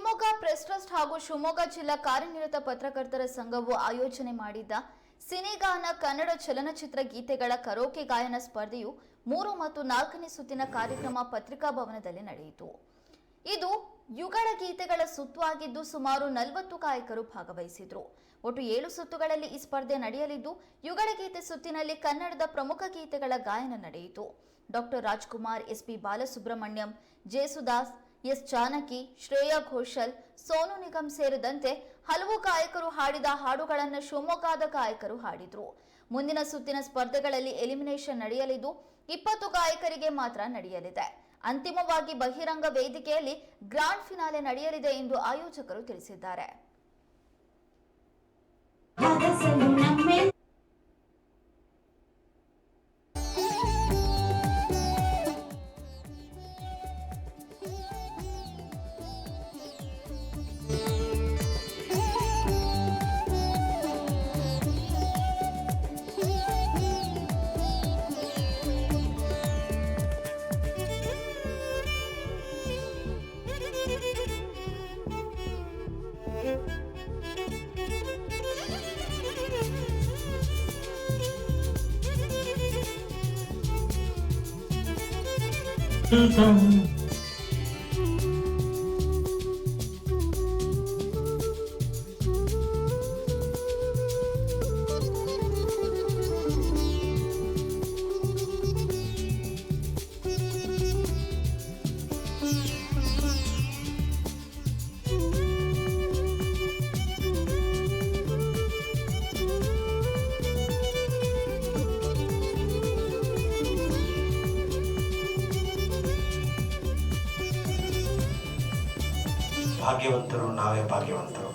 Shivamogga press trust ಹಾಗೂ ಶಿವಮೊಗ್ಗ ಜಿಲ್ಲಾ ಕಾರ್ಯನಿರತ ಪತ್ರಕರ್ತರ ಸಂಘವು ಆಯೋಜನೆ ಮಾಡಿದ್ದ ಸಿನಿಗಾನ ಕನ್ನಡ ಚಲನಚಿತ್ರ ಗೀತೆಗಳ ಕರೋಕೆ ಗಾಯನ ಸ್ಪರ್ಧೆಯು ಮೂರು ಮತ್ತು ನಾಲ್ಕನೇ ಸುತ್ತಿನ ಕಾರ್ಯಕ್ರಮ ಪತ್ರಿಕಾ ಭವನದಲ್ಲಿ ನಡೆಯಿತು. ಇದು ಯುಗಳ ಗೀತೆಗಳ ಸುತ್ತು ಆಗಿದ್ದು ಸುಮಾರು ನಲವತ್ತು ಗಾಯಕರು ಭಾಗವಹಿಸಿದ್ರು. ಒಟ್ಟು ಏಳು ಸುತ್ತುಗಳಲ್ಲಿ ಈ ಸ್ಪರ್ಧೆ ನಡೆಯಲಿದ್ದು, ಯುಗಳ ಗೀತೆ ಸುತ್ತಿನಲ್ಲಿ ಕನ್ನಡದ ಪ್ರಮುಖ ಗೀತೆಗಳ ಗಾಯನ ನಡೆಯಿತು. Doctor Rajkumar, SP Balasubrahmanyam, Jesudas S Janaki, Shreya Ghoshal, Sonu Nigam ಸೇರಿದಂತೆ ಹಲವು ಗಾಯಕರು ಹಾಡಿದ ಹಾಡುಗಳನ್ನು ಶಿವಮೊಗ್ಗದ ಗಾಯಕರು ಹಾಡಿದ್ರು. ಮುಂದಿನ ಸುತ್ತಿನ ಸ್ಪರ್ಧೆಗಳಲ್ಲಿ ಎಲಿಮಿನೇಷನ್ ನಡೆಯಲಿದ್ದು, ಇಪ್ಪತ್ತು ಗಾಯಕರಿಗೆ ಮಾತ್ರ ನಡೆಯಲಿದೆ. ಅಂತಿಮವಾಗಿ ಬಹಿರಂಗ ವೇದಿಕೆಯಲ್ಲಿ ಗ್ರಾಂಡ್ ಫಿನಾಲೆ ನಡೆಯಲಿದೆ ಎಂದು ಆಯೋಜಕರು ತಿಳಿಸಿದ್ದಾರೆ. two tone. ಭಾಗ್ಯವಂತರು, ನಾವೇ ಭಾಗ್ಯವಂತರು.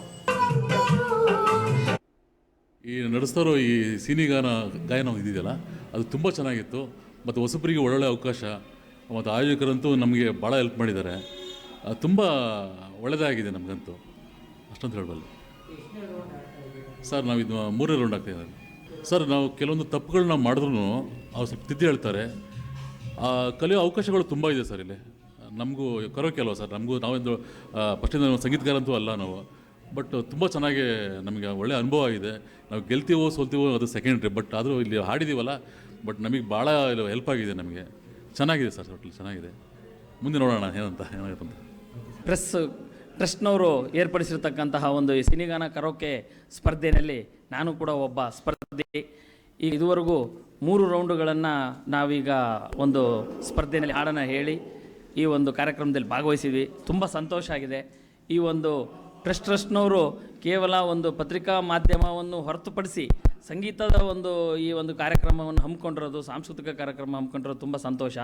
ಈ ನಡೆಸ್ತಾರೋ ಈ ಸಿನಿಗಾನ ಗಾಯನ ಇದೆಯಲ್ಲ ಅದು ತುಂಬ ಚೆನ್ನಾಗಿತ್ತು. ಮತ್ತು ಹೊಸಬರಿಗೆ ಒಳ್ಳೊಳ್ಳೆ ಅವಕಾಶ, ಮತ್ತು ಆಯೋಜಕರಂತೂ ನಮಗೆ ಭಾಳ ಹೆಲ್ಪ್ ಮಾಡಿದ್ದಾರೆ. ತುಂಬ ಒಳ್ಳೆಯದಾಗಿದೆ ನಮಗಂತೂ. ಅಷ್ಟೊಂದು ಹೇಳಬಲ್ಲೆ. ಸರ್, ನಾವು ಇದು ಮೂರನೇ ರೌಂಡ್ ಆಗ್ತಾ ಇದ್ದಾರೆ. ಸರ್, ನಾವು ಕೆಲವೊಂದು ತಪ್ಪುಗಳನ್ನ ಮಾಡಿದ್ರು ಅವ್ರು ಸ್ವಲ್ಪ ತಿದ್ದಿ ಹೇಳ್ತಾರೆ. ಕಲಿಯೋ ಅವಕಾಶಗಳು ತುಂಬ ಇದೆ ಸರ್ ಇಲ್ಲಿ. ನಮಗೂ ಕರೋಕೆ ಅಲ್ವ ಸರ್. ನಮಗೂ ನಾವೊಂದು ಫಸ್ಟಿಂದ ಸಂಗೀತಗಾರ ಅಂತೂ ಅಲ್ಲ ನಾವು. ಬಟ್ ತುಂಬ ಚೆನ್ನಾಗಿ ನಮಗೆ ಒಳ್ಳೆಯ ಅನುಭವ ಆಗಿದೆ. ನಾವು ಗೆಲ್ತೀವೋ ಸೋಲ್ತೀವೋ ಅದು ಸೆಕೆಂಡ್ರಿ ಬಟ್ ಆದರೂ ಇಲ್ಲಿ ಹಾಡಿದ್ದೀವಲ್ಲ ಬಟ್ ನಮಗೆ ಭಾಳ ಹೆಲ್ಪ್ ಆಗಿದೆ ನಮಗೆ. ಚೆನ್ನಾಗಿದೆ ಸರ್ ಒಟ್ಟು ಚೆನ್ನಾಗಿದೆ. ಮುಂದೆ ನೋಡೋಣ ಏನಂತ, ಏನಾಗುತ್ತೆ ಅಂತ. ಪ್ರೆಸ್ ಟ್ರಸ್ಟ್ನವರು ಏರ್ಪಡಿಸಿರ್ತಕ್ಕಂತಹ ಒಂದು ಸಿನಿಗಾನ ಕರೋಕೆ ಸ್ಪರ್ಧೆಯಲ್ಲಿ ನಾನು ಕೂಡ ಒಬ್ಬ ಸ್ಪರ್ಧಿ. ಈ ಇದುವರೆಗೂ ಮೂರು ರೌಂಡುಗಳನ್ನು ನಾವೀಗ ಒಂದು ಸ್ಪರ್ಧೆಯಲ್ಲಿ ಹಾಡನ್ನು ಹೇಳಿ ಈ ಒಂದು ಕಾರ್ಯಕ್ರಮದಲ್ಲಿ ಭಾಗವಹಿಸಿದ್ವಿ. ತುಂಬ ಸಂತೋಷ ಆಗಿದೆ. ಈ ಒಂದು ಟ್ರಸ್ಟ್ ಟ್ರಸ್ಟ್ನವರು ಕೇವಲ ಒಂದು ಪತ್ರಿಕಾ ಮಾಧ್ಯಮವನ್ನು ಹೊರತುಪಡಿಸಿ ಸಂಗೀತದ ಒಂದು ಈ ಒಂದು ಕಾರ್ಯಕ್ರಮವನ್ನು ಹಮ್ಮಿಕೊಂಡಿರೋದು, ಸಾಂಸ್ಕೃತಿಕ ಕಾರ್ಯಕ್ರಮ ಹಮ್ಮಿಕೊಂಡಿರೋದು ತುಂಬ ಸಂತೋಷ.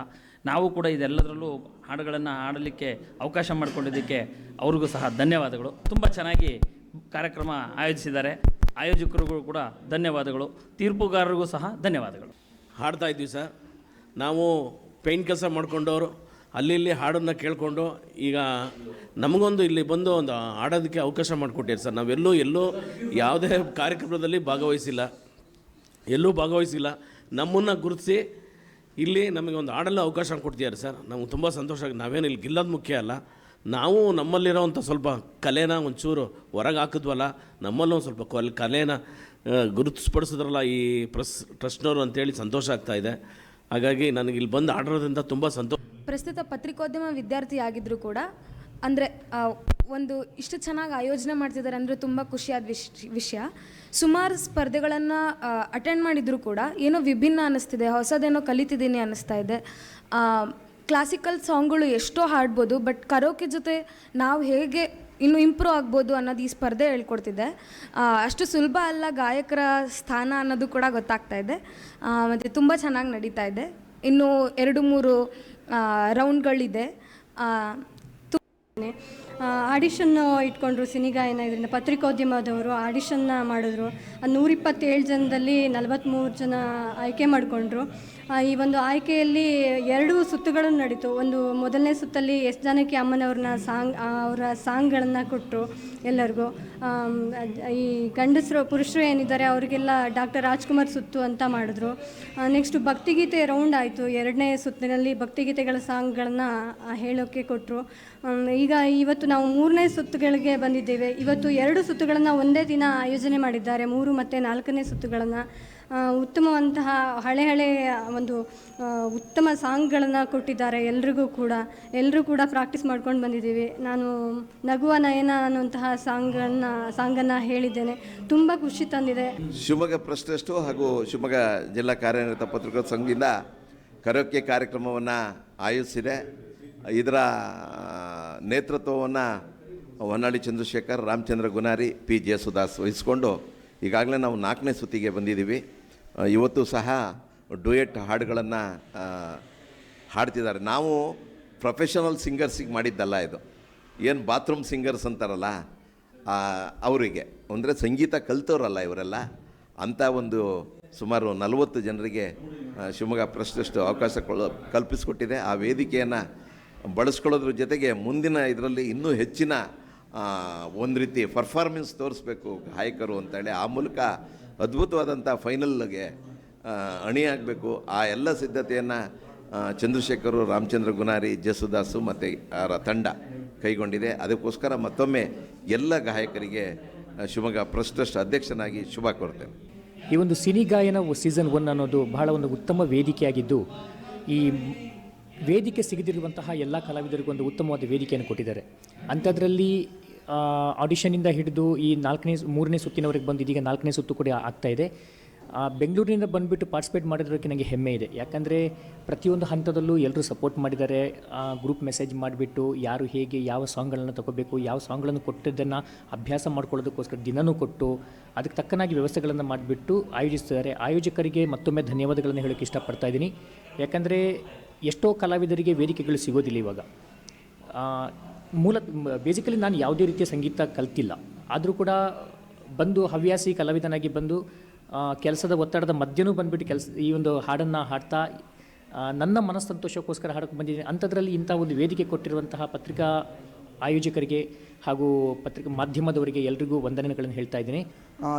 ನಾವು ಕೂಡ ಇದೆಲ್ಲದರಲ್ಲೂ ಹಾಡುಗಳನ್ನು ಹಾಡಲಿಕ್ಕೆ ಅವಕಾಶ ಮಾಡಿಕೊಂಡಿದ್ದಕ್ಕೆ ಅವ್ರಿಗೂ ಸಹ ಧನ್ಯವಾದಗಳು. ತುಂಬ ಚೆನ್ನಾಗಿ ಕಾರ್ಯಕ್ರಮ ಆಯೋಜಿಸಿದ್ದಾರೆ. ಆಯೋಜಕರಿಗೂ ಕೂಡ ಧನ್ಯವಾದಗಳು. ತೀರ್ಪುಗಾರರಿಗೂ ಸಹ ಧನ್ಯವಾದಗಳು. ಹಾಡ್ತಾ ಇದ್ವಿ ಸರ್. ನಾವು ಪೇಂಟ್ ಕೆಲಸ ಮಾಡ್ಕೊಂಡವರು. ಅಲ್ಲಿ ಇಲ್ಲಿ ಹಾಡನ್ನು ಕೇಳಿಕೊಂಡು ಈಗ ನಮಗೊಂದು ಇಲ್ಲಿ ಬಂದು ಒಂದು ಹಾಡೋದಕ್ಕೆ ಅವಕಾಶ ಮಾಡಿಕೊಟ್ಟಿರಿ ಸರ್. ನಾವೆಲ್ಲೂ ಎಲ್ಲೂ ಯಾವುದೇ ಕಾರ್ಯಕ್ರಮದಲ್ಲಿ ಭಾಗವಹಿಸಿಲ್ಲ. ಎಲ್ಲೂ ಭಾಗವಹಿಸಿಲ್ಲ. ನಮ್ಮನ್ನು ಗುರುತಿಸಿ ಇಲ್ಲಿ ನಮಗೆ ಒಂದು ಹಾಡಲು ಅವಕಾಶ ಕೊಡ್ತಿದ್ದಾರೆ ಸರ್. ನಮ್ಗೆ ತುಂಬ ಸಂತೋಷ ಆಗಿ, ನಾವೇನು ಇಲ್ಲಿ ಗಿಲ್ಲೋದು ಮುಖ್ಯ ಅಲ್ಲ. ನಾವು ನಮ್ಮಲ್ಲಿರೋವಂಥ ಸ್ವಲ್ಪ ಕಲೆನ ಒಂಚೂರು ಹೊರಗೆ ಹಾಕಿದ್ವಲ್ಲ, ನಮ್ಮಲ್ಲೂ ಒಂದು ಸ್ವಲ್ಪ ಕೊಲ್, ಕಲೆನ ಗುರುತಿಸ್ಪಡಿಸಿದ್ರಲ್ಲ ಈ ಪ್ರಸ್, ಟ್ರಸ್ಟ್ನವರು ಅಂತೇಳಿ ಸಂತೋಷ ಆಗ್ತಾ ಇದೆ. ಹಾಗಾಗಿ ನನಗೆ ಇಲ್ಲಿ ಬಂದು ಆಡಿರೋದ್ರಿಂದ ತುಂಬ ಸಂತೋಷ. ಪ್ರಸ್ತುತ ಪತ್ರಿಕೋದ್ಯಮ ವಿದ್ಯಾರ್ಥಿ ಆಗಿದ್ರು ಕೂಡ, ಅಂದರೆ ಒಂದು ಇಷ್ಟು ಚೆನ್ನಾಗಿ ಆಯೋಜನೆ ಮಾಡ್ತಿದ್ದಾರೆ ಅಂದರೆ ತುಂಬ ಖುಷಿಯಾದ ವಿಷಯ. ಸುಮಾರು ಸ್ಪರ್ಧೆಗಳನ್ನು ಅಟೆಂಡ್ ಮಾಡಿದರೂ ಕೂಡ, ಏನೋ ವಿಭಿನ್ನ ಅನ್ನಿಸ್ತಿದೆ ಹೊಸದೇನೋ ಕಲಿತಿದ್ದೀನಿ ಅನ್ನಿಸ್ತಾ ಇದೆ. ಕ್ಲಾಸಿಕಲ್ ಸಾಂಗ್ಗಳು ಎಷ್ಟೋ ಹಾಡ್ಬೋದು ಬಟ್ ಕರೋಕೆ ಜೊತೆ ನಾವು ಹೇಗೆ ಇನ್ನು ಇಂಪ್ರೂವ್ ಆಗ್ಬೋದು ಅನ್ನೋದು ಈ ಸ್ಪರ್ಧೆ ಹೇಳ್ಕೊಡ್ತಿದೆ. ಅಷ್ಟು ಸುಲಭ ಅಲ್ಲ ಗಾಯಕರ ಸ್ಥಾನ ಅನ್ನೋದು ಕೂಡ ಗೊತ್ತಾಗ್ತಾ ಇದೆ. ಮತ್ತು ತುಂಬ ಚೆನ್ನಾಗಿ ನಡೀತಾ ಇದೆ. ಇನ್ನು ಎರಡು ಮೂರು ರೌಂಡ್ಗಳಿದೆ. ಆಡಿಷನ್ ಇಟ್ಕೊಂಡ್ರು ಸಿನಿಗಾಯನ ಇದರಿಂದ ಪತ್ರಿಕೋದ್ಯಮದವರು ಆಡಿಷನ್ನ ಮಾಡಿದ್ರು. ನೂರಿಪ್ಪತ್ತೇಳು ಜನದಲ್ಲಿ ನಲವತ್ತ್ಮೂರು ಜನ ಆಯ್ಕೆ ಮಾಡಿಕೊಂಡ್ರು. ಈ ಒಂದು ಆಯ್ಕೆಯಲ್ಲಿ ಎರಡು ಸುತ್ತುಗಳನ್ನು ನಡೀತು. ಒಂದು ಮೊದಲನೇ ಸುತ್ತಲ್ಲಿ ಎಸ್ ಜಾನಕಿ ಅಮ್ಮನವ್ರನ್ನ ಸಾಂಗ್ ಅವರ ಸಾಂಗ್ಗಳನ್ನು ಕೊಟ್ಟರು ಎಲ್ಲರಿಗೂ. ಈ ಗಂಡಸರು, ಪುರುಷರು ಏನಿದ್ದಾರೆ ಅವರಿಗೆಲ್ಲ ಡಾಕ್ಟರ್ ರಾಜ್ಕುಮಾರ್ ಸುತ್ತು ಅಂತ ಮಾಡಿದ್ರು. ನೆಕ್ಸ್ಟು ಭಕ್ತಿಗೀತೆ ರೌಂಡ್ ಆಯಿತು. ಎರಡನೇ ಸುತ್ತಿನಲ್ಲಿ ಭಕ್ತಿಗೀತೆಗಳ ಸಾಂಗ್ಗಳನ್ನು ಹೇಳೋಕ್ಕೆ ಕೊಟ್ಟರು ಈಗ ಇವತ್ತು ನಾವು ಮೂರನೇ ಸುತ್ತುಗಳಿಗೆ ಬಂದಿದ್ದೇವೆ. ಇವತ್ತು ಎರಡು ಸುತ್ತುಗಳನ್ನು ಒಂದೇ ದಿನ ಆಯೋಜನೆ ಮಾಡಿದ್ದಾರೆ. ಮೂರು ಮತ್ತು ನಾಲ್ಕನೇ ಸುತ್ತುಗಳನ್ನು. ಉತ್ತಮವಂತಹ ಹಳೆ ಹಳೆ ಒಂದು ಉತ್ತಮ ಸಾಂಗ್ಗಳನ್ನು ಕೊಟ್ಟಿದ್ದಾರೆ ಎಲ್ರಿಗೂ ಕೂಡ. ಎಲ್ಲರೂ ಕೂಡ ಪ್ರಾಕ್ಟೀಸ್ ಮಾಡ್ಕೊಂಡು ಬಂದಿದ್ದೀವಿ. ನಾನು ನಗುವ ನಯನ ಅನ್ನುವಂತಹ ಸಾಂಗನ್ನು ಸಾಂಗನ್ನು ಹೇಳಿದ್ದೇನೆ. ತುಂಬ ಖುಷಿ ತಂದಿದೆ. ಶಿವಮೊಗ್ಗ ಟ್ರಸ್ಟು ಹಾಗೂ ಶಿವಮೊಗ್ಗ ಜಿಲ್ಲಾ ಕಾರ್ಯನಿರತ ಪತ್ರಿಕಾ ಸಂಘದಿಂದ ಕರೋಕೆ ಕಾರ್ಯಕ್ರಮವನ್ನು ಆಯೋಜಿಸಿದೆ. ಇದರ ನೇತೃತ್ವವನ್ನು ಹೊನ್ನಾಳಿ ಚಂದ್ರಶೇಖರ್, ರಾಮಚಂದ್ರ ಗುನಾರಿ, ಪಿ ಜಯಸುದಾಸ್ ವಹಿಸಿಕೊಂಡು ಈಗಾಗಲೇ ನಾವು ನಾಲ್ಕನೇ ಸುತ್ತಿಗೆ ಬಂದಿದ್ದೀವಿ. ಇವತ್ತು ಸಹ ಡುಯೆಟ್ ಹಾಡುಗಳನ್ನು ಹಾಡ್ತಿದ್ದಾರೆ. ನಾವು ಪ್ರೊಫೆಷನಲ್ ಸಿಂಗರ್ಸಿಗೆ ಮಾಡಿದ್ದಲ್ಲ ಇದು. ಏನು ಬಾತ್ರೂಮ್ ಸಿಂಗರ್ಸ್ ಅಂತಾರಲ್ಲ ಅವರಿಗೆ. ಅಂದರೆ ಸಂಗೀತ ಕಲಿತವ್ರಲ್ಲ ಇವರೆಲ್ಲ. ಅಂಥ ಒಂದು ಸುಮಾರು ನಲವತ್ತು ಜನರಿಗೆ ಶಿವಮೊಗ್ಗ ಪ್ರಶ್ನಷ್ಟು ಅವಕಾಶ ಕಲ್ಪಿಸಿಕೊಟ್ಟಿದೆ. ಆ ವೇದಿಕೆಯನ್ನು ಬಳಸ್ಕೊಳ್ಳೋದ್ರ ಜೊತೆಗೆ ಮುಂದಿನ ಇದರಲ್ಲಿ ಇನ್ನೂ ಹೆಚ್ಚಿನ ಒಂದು ರೀತಿ ಪರ್ಫಾರ್ಮೆನ್ಸ್ ತೋರಿಸ್ಬೇಕು ಗಾಯಕರು ಅಂತೇಳಿ ಆ ಮೂಲಕ ಅದ್ಭುತವಾದಂಥ ಫೈನಲ್ಗೆ ಅಣಿಯಾಗಬೇಕು. ಆ ಎಲ್ಲ ಸಿದ್ಧತೆಯನ್ನು ಚಂದ್ರಶೇಖರ್, ರಾಮಚಂದ್ರ ಗುನಾರಿ, ಜಸುದಾಸು ಮತ್ತು ಅವರ ತಂಡ ಕೈಗೊಂಡಿದೆ. ಅದಕ್ಕೋಸ್ಕರ ಮತ್ತೊಮ್ಮೆ ಎಲ್ಲ ಗಾಯಕರಿಗೆ ಶಿವಮೊಗ್ಗ ಪ್ರೆಸ್ ಟ್ರಸ್ಟ್ ಅಧ್ಯಕ್ಷನಾಗಿ ಶುಭ ಕೋರ್ತೇನೆ ಈ ಒಂದು ಸಿನಿ ಗಾಯನ ಸೀಸನ್ ಒನ್ ಅನ್ನೋದು ಬಹಳ ಒಂದು ಉತ್ತಮ ವೇದಿಕೆಯಾಗಿದ್ದು, ಈ ವೇದಿಕೆ ಸಿಗದಿರುವಂತಹ ಎಲ್ಲ ಕಲಾವಿದರಿಗೂ ಒಂದು ಉತ್ತಮವಾದ ವೇದಿಕೆಯನ್ನು ಕೊಟ್ಟಿದ್ದಾರೆ. ಅಂಥದ್ರಲ್ಲಿ ಆಡಿಷನಿಂದ ಹಿಡಿದು ಈ ನಾಲ್ಕನೇ ಮೂರನೇ ಸುತ್ತಿನವರೆಗೆ ಬಂದು ಇದೀಗ ನಾಲ್ಕನೇ ಸುತ್ತು ಕೂಡ ಆಗ್ತಾ ಇದೆ. ಬೆಂಗಳೂರಿನಿಂದ ಬಂದುಬಿಟ್ಟು ಪಾರ್ಟಿಸಿಪೇಟ್ ಮಾಡಿರೋದಕ್ಕೆ ನನಗೆ ಹೆಮ್ಮೆ ಇದೆ. ಯಾಕಂದರೆ ಪ್ರತಿಯೊಂದು ಹಂತದಲ್ಲೂ ಎಲ್ಲರೂ ಸಪೋರ್ಟ್ ಮಾಡಿದ್ದಾರೆ. ಗ್ರೂಪ್ ಮೆಸೇಜ್ ಮಾಡಿಬಿಟ್ಟು ಯಾರು ಹೇಗೆ ಯಾವ ಸಾಂಗ್ಗಳನ್ನು ತಗೋಬೇಕು, ಯಾವ ಸಾಂಗ್ಗಳನ್ನು ಕೊಟ್ಟಿದ್ದನ್ನು ಅಭ್ಯಾಸ ಮಾಡ್ಕೊಳ್ಳೋದಕ್ಕೋಸ್ಕರ ದಿನನೂ ಕೊಟ್ಟು ಅದಕ್ಕೆ ತಕ್ಕನಾಗಿ ವ್ಯವಸ್ಥೆಗಳನ್ನು ಮಾಡಿಬಿಟ್ಟು ಆಯೋಜಿಸ್ತಿದ್ದಾರೆ. ಆಯೋಜಕರಿಗೆ ಮತ್ತೊಮ್ಮೆ ಧನ್ಯವಾದಗಳನ್ನು ಹೇಳೋಕ್ಕೆ ಇಷ್ಟಪಡ್ತಾ ಇದ್ದೀನಿ. ಯಾಕಂದರೆ ಎಷ್ಟೋ ಕಲಾವಿದರಿಗೆ ವೇದಿಕೆಗಳು ಸಿಗೋದಿಲ್ಲ ಇವಾಗ. ಮೂಲ ಬೇಸಿಕಲಿ ನಾನು ಯಾವುದೇ ರೀತಿಯ ಸಂಗೀತ ಕಲ್ತಿಲ್ಲ. ಆದರೂ ಕೂಡ ಬಂದು ಹವ್ಯಾಸಿ ಕಲಾವಿದನಾಗಿ ಬಂದು ಕೆಲಸದ ಒತ್ತಡದ ಮಧ್ಯನೂ ಬಂದುಬಿಟ್ಟು ಕೆಲಸ, ಈ ಒಂದು ಹಾಡನ್ನು ಹಾಡ್ತಾ ನನ್ನ ಮನಸ್ಸಂತೋಷಕ್ಕೋಸ್ಕರ ಹಾಡಕ್ಕೆ ಬಂದಿದ್ದೀನಿ. ಅಂಥದ್ರಲ್ಲಿ ಇಂಥ ಒಂದು ವೇದಿಕೆ ಕೊಟ್ಟಿರುವಂತಹ ಪತ್ರಿಕಾ ಆಯೋಜಕರಿಗೆ ಹಾಗೂ ಪತ್ರಿಕಾ ಮಾಧ್ಯಮದವರಿಗೆ ಎಲ್ರಿಗೂ ವಂದನೆಗಳನ್ನು ಹೇಳ್ತಾ ಇದ್ದೀನಿ.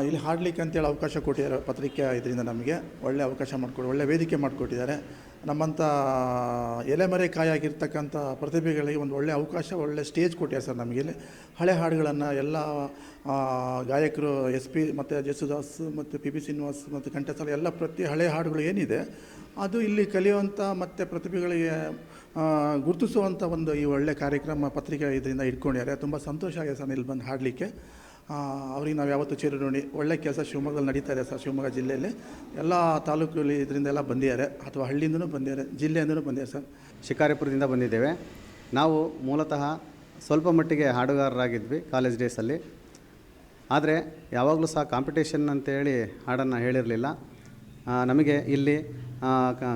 ಇಲ್ಲಿ ಹಾಡಲಿಕ್ಕೆ ಅಂತೇಳಿ ಅವಕಾಶ ಕೊಟ್ಟಿದ್ದಾರೆ ಪತ್ರಿಕೆ ಇದರಿಂದ ನಮಗೆ. ಒಳ್ಳೆ ಅವಕಾಶ ಮಾಡಿಕೊಡಿ, ಒಳ್ಳೆ ವೇದಿಕೆ ಮಾಡಿಕೊಟ್ಟಿದ್ದಾರೆ. ನಮ್ಮಂಥ ಎಲೆಮರೆ ಕಾಯಾಗಿರ್ತಕ್ಕಂಥ ಪ್ರತಿಭೆಗಳಿಗೆ ಒಂದು ಒಳ್ಳೆ ಅವಕಾಶ, ಒಳ್ಳೆ ಸ್ಟೇಜ್ ಕೊಟ್ಟಿದ್ದಾರೆ ಸರ್ ನಮಗೆ ಇಲ್ಲಿ. ಹಳೆ ಹಾಡುಗಳನ್ನು ಎಲ್ಲ ಗಾಯಕರು ಎಸ್ ಪಿ ಮತ್ತು ಜಸುದಾಸ್ ಮತ್ತು ಪಿ ಬಿ ಶ್ರೀನಿವಾಸ್ ಮತ್ತು ಕಂಠಸಾಲ ಎಲ್ಲ ಪ್ರತಿ ಹಳೆ ಹಾಡುಗಳು ಏನಿದೆ, ಅದು ಇಲ್ಲಿ ಕಲಿಯುವಂಥ ಮತ್ತು ಪ್ರತಿಭೆಗಳಿಗೆ ಗುರುತಿಸುವಂಥ ಒಂದು ಈ ಒಳ್ಳೆ ಕಾರ್ಯಕ್ರಮ ಪತ್ರಿಕೆ ಇದರಿಂದ ಇಟ್ಕೊಂಡಿದ್ದಾರೆ. ತುಂಬ ಸಂತೋಷ ಆಗಿದೆ ಸರ್ ಇಲ್ಲಿ ಬಂದು ಹಾಡಲಿಕ್ಕೆ. ಅವ್ರಿಗೆ ನಾವು ಯಾವತ್ತೂ ನೋಡಿ ಒಳ್ಳೆ ಕೆಲಸ ಶಿವಮೊಗ್ಗದಲ್ಲಿ ನಡೀತಾ ಇದೆ ಸರ್, ಶಿವಮೊಗ್ಗ ಜಿಲ್ಲೆಯಲ್ಲಿ. ಎಲ್ಲ ತಾಲೂಕಲ್ಲಿ ಇದರಿಂದ ಎಲ್ಲ ಬಂದಿದ್ದಾರೆ. ಅಥವಾ ಹಳ್ಳಿಯಿಂದನೂ ಬಂದಿದ್ದಾರೆ, ಜಿಲ್ಲೆಯಿಂದನೂ ಬಂದಿದ್ದಾರೆ ಸರ್. ಶಿಕಾರಿಪುರದಿಂದ ಬಂದಿದ್ದೇವೆ. ನಾವು ಮೂಲತಃ ಸ್ವಲ್ಪ ಮಟ್ಟಿಗೆ ಹಾಡುಗಾರರಾಗಿದ್ವಿ ಕಾಲೇಜ್ ಡೇಸಲ್ಲಿ. ಆದರೆ ಯಾವಾಗಲೂ ಸಹ ಕಾಂಪಿಟೇಷನ್ ಅಂತೇಳಿ ಹಾಡನ್ನು ಹೇಳಿರಲಿಲ್ಲ. ನಮಗೆ ಇಲ್ಲಿ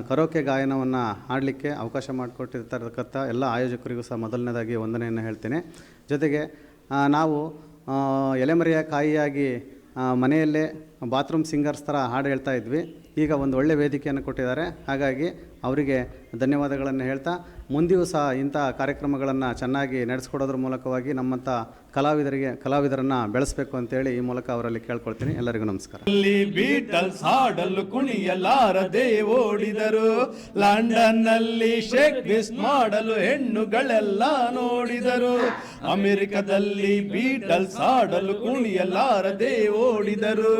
ಕರೋಕೆ ಗಾಯನವನ್ನು ಹಾಡಲಿಕ್ಕೆ ಅವಕಾಶ ಮಾಡಿಕೊಟ್ಟಿರ್ತಕ್ಕಂಥ ಎಲ್ಲ ಆಯೋಜಕರಿಗೂ ಸಹ ಮೊದಲನೇದಾಗಿ ವಂದನೆಯನ್ನು ಹೇಳ್ತೇನೆ. ಜೊತೆಗೆ ನಾವು ಎಲೆಮರೆಯ ಕಾಯಿಯಾಗಿ ಮನೆಯಲ್ಲೇ ಬಾತ್ರೂಮ್ ಸಿಂಗರ್ಸ್ ಥರ ಹಾಡು ಹೇಳ್ತಾ ಇದ್ವಿ. ಈಗ ಒಂದು ಒಳ್ಳೆಯ ವೇದಿಕೆಯನ್ನು ಕೊಟ್ಟಿದ್ದಾರೆ. ಹಾಗಾಗಿ ಅವರಿಗೆ ಧನ್ಯವಾದಗಳನ್ನು ಹೇಳ್ತಾ ಮುಂದೆಯೂ ಸಹ ಇಂಥ ಕಾರ್ಯಕ್ರಮಗಳನ್ನು ಚೆನ್ನಾಗಿ ನಡೆಸ್ಕೊಡೋದ್ರ ಮೂಲಕವಾಗಿ ನಮ್ಮಂಥ ಕಲಾವಿದರಿಗೆ, ಕಲಾವಿದರನ್ನು ಬೆಳೆಸಬೇಕು ಅಂತೇಳಿ ಈ ಮೂಲಕ ಅವರಲ್ಲಿ ಕೇಳ್ಕೊಳ್ತೀನಿ. ಎಲ್ಲರಿಗೂ ನಮಸ್ಕಾರ. ಅಲ್ಲಿ ಬೀಟಲ್ಸ್ ಹಾಡಲು ಕುಣಿಯಲಾರದೆ ಓಡಿದರು ಲಂಡನ್ನಲ್ಲಿ ಶೇಕ್ ಬಿಸ್ ಮಾಡಲು ಹೆಣ್ಣುಗಳೆಲ್ಲ ನೋಡಿದರು. ಅಮೆರಿಕದಲ್ಲಿ ಬೀಟಲ್ಸ್ ಹಾಡಲು ಕುಣಿಯಲಾರದೆ ಓಡಿದರು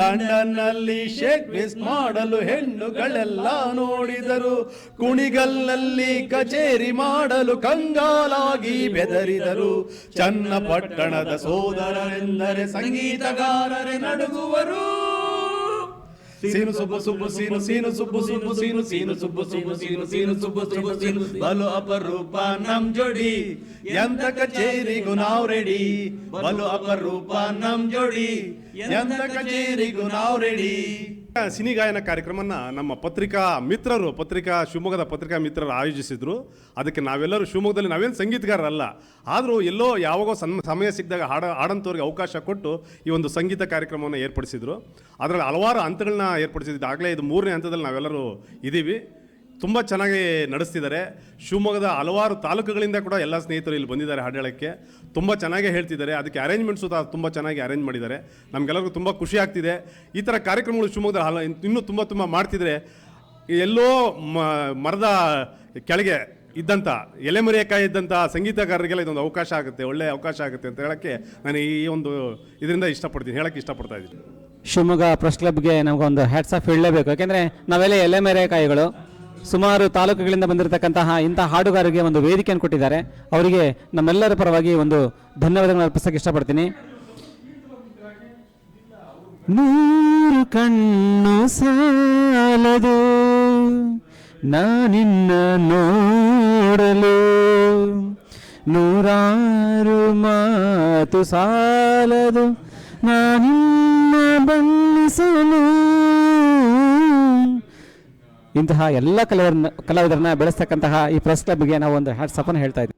ಲಂಡನ್ನಲ್ಲಿ ಶೇಕ್ ಬಿಸ್ ಮಾಡಲು ಹೆಣ್ಣುಗಳೆಲ್ಲ ನೋಡಿದರು. ಕುಣಿಗಲ್ಲಲ್ಲಿ ಕಚೇರಿ ಮಾಡಲು ಕಂಗಾಲಾಗಿ ಬೆದರಿದರು. ಚನ್ನಪಟ್ಟಣದ ಸೋದರರೆಂದರೆ ಸಂಗೀತಗಾರರೇ ನಡುಗುವರು. ಸೀನು ಸುಬ್ಬು ಸುಬ್ಬು ಸೀನು ಸೀನು ಸುಬ್ಬು ಸುಬ್ಬು ಸೀನು ಸೀನು ಸುಬ್ಬು ಸುಬ್ಬು ಸೀನು ಸೀನು ಸುಬ್ಬು ಸುಬ್ಬು ಸೀನು ಬಲು ಅಪರೂಪ ನಮ್ ಜೋಡಿ. ಎಂತ ಕಚೇರಿಗೂ ನಾವ್ ರೆಡಿ. ಬಲು ಅಪರೂಪ ನಮ್ ಜೋಡಿ. ಎಂತ ಕಚೇರಿಗೂ ನಾವು ರೆಡಿ? ಸಿನಿ ಗಾಯನ ಕಾರ್ಯಕ್ರಮನ ನಮ್ಮ ಪತ್ರಿಕಾ ಮಿತ್ರರು ಪತ್ರಿಕಾ ಶಿವಮೊಗ್ಗದ ಪತ್ರಿಕಾ ಮಿತ್ರರು ಆಯೋಜಿಸಿದ್ರು. ಅದಕ್ಕೆ ನಾವೆಲ್ಲರೂ ಶಿವಮೊಗ್ಗದಲ್ಲಿ ನಾವೇನು ಸಂಗೀತಗಾರರಲ್ಲ ಆದರೂ ಎಲ್ಲೋ ಯಾವಾಗೋ ಸನ್ ಸಮಯ ಸಿಕ್ಕಿದಾಗ ಹಾಡ ಹಾಡಂತವ್ರಿಗೆ ಅವಕಾಶ ಕೊಟ್ಟು ಈ ಒಂದು ಸಂಗೀತ ಕಾರ್ಯಕ್ರಮವನ್ನು ಏರ್ಪಡಿಸಿದ್ರು. ಅದರಲ್ಲಿ ಹಲವಾರು ಹಂತಗಳನ್ನ ಏರ್ಪಡಿಸಿದ್ದು ಆಗಲೇ ಇದು ಮೂರನೇ ಹಂತದಲ್ಲಿ ನಾವೆಲ್ಲರೂ ಇದ್ದೀವಿ ತುಂಬ ಚೆನ್ನಾಗಿ ನಡೆಸ್ತಿದ್ದಾರೆ. ಶಿವಮೊಗ್ಗದ ಹಲವಾರು ತಾಲೂಕುಗಳಿಂದ ಕೂಡ ಎಲ್ಲ ಸ್ನೇಹಿತರು ಇಲ್ಲಿ ಬಂದಿದ್ದಾರೆ ಹಾಡೇಳಕ್ಕೆ ತುಂಬ ಚೆನ್ನಾಗೇ ಹೇಳ್ತಿದ್ದಾರೆ. ಅದಕ್ಕೆ ಅರೇಂಜ್ಮೆಂಟ್ಸು ತುಂಬ ಚೆನ್ನಾಗಿ ಅರೇಂಜ್ ಮಾಡಿದ್ದಾರೆ. ನಮಗೆಲ್ಲರಿಗೂ ತುಂಬ ಖುಷಿ ಆಗ್ತಿದೆ. ಈ ಥರ ಕಾರ್ಯಕ್ರಮಗಳು ಶಿವಮೊಗ್ಗದ ಹಲ, ಇನ್ನೂ ತುಂಬ ತುಂಬ ಮಾಡ್ತಿದ್ರೆ, ಎಲ್ಲೋ ಮರದ ಕೆಳಗೆ ಇದ್ದಂಥ ಎಲೆಮರಿಯಕಾಯಿ ಇದ್ದಂಥ ಸಂಗೀತಗಾರರಿಗೆಲ್ಲ ಇದೊಂದು ಅವಕಾಶ ಆಗುತ್ತೆ ಒಳ್ಳೆಯ ಅವಕಾಶ ಆಗುತ್ತೆ ಅಂತ ಹೇಳೋಕ್ಕೆ ನಾನು ಈ ಒಂದು ಇದರಿಂದ ಇಷ್ಟಪಡ್ತೀನಿ, ಹೇಳೋಕ್ಕೆ ಇಷ್ಟಪಡ್ತಾ ಇದ್ದೀನಿ. ಶಿವಮೊಗ್ಗ ಪ್ರೆಸ್ ಕ್ಲಬ್ಗೆ ನಮಗೊಂದು ಹ್ಯಾಟ್ಸ್ ಆಫ್ ಹೇಳಲೇಬೇಕು. ಯಾಕೆಂದರೆ ನಾವೆಲ್ಲ ಎಲೆ ಮೇರೆಕಾಯಿಗಳು ಸುಮಾರು ತಾಲೂಕುಗಳಿಂದ ಬಂದಿರತಕ್ಕಂತಹ ಇಂಥ ಹಾಡುಗಾರರಿಗೆ ಒಂದು ವೇದಿಕೆಯನ್ನು ಕೊಟ್ಟಿದ್ದಾರೆ. ಅವರಿಗೆ ನಮ್ಮೆಲ್ಲರ ಪರವಾಗಿ ಒಂದು ಧನ್ಯವಾದಗಳನ್ನು ಅರ್ಪಿಸೋಕೆ ಇಷ್ಟಪಡ್ತೀನಿ. ನೂರು ಕಣ್ಣು ಸಾಲದು, ನಾನಿನ್ನ ನೋಡಲು. ನೂರಾರು ಮಾತು ಸಾಲದು, ನಾನಿನ್ನ ಬಣ್ಣಿಸಲು. ಇಂತಹ ಎಲ್ಲ ಕಲಾವಿದರನ್ನ ಕಲಾವಿದರನ್ನ ಬೆಳೆಸ್ತಕ್ಕಂತಹ ಈ ಪ್ರೆಸ್ ಕ್ಲಬ್ಗೆ ನಾವು ಒಂದು ಸಪನ್ ಹೇಳ್ತಾ ಇದ್ದೀವಿ.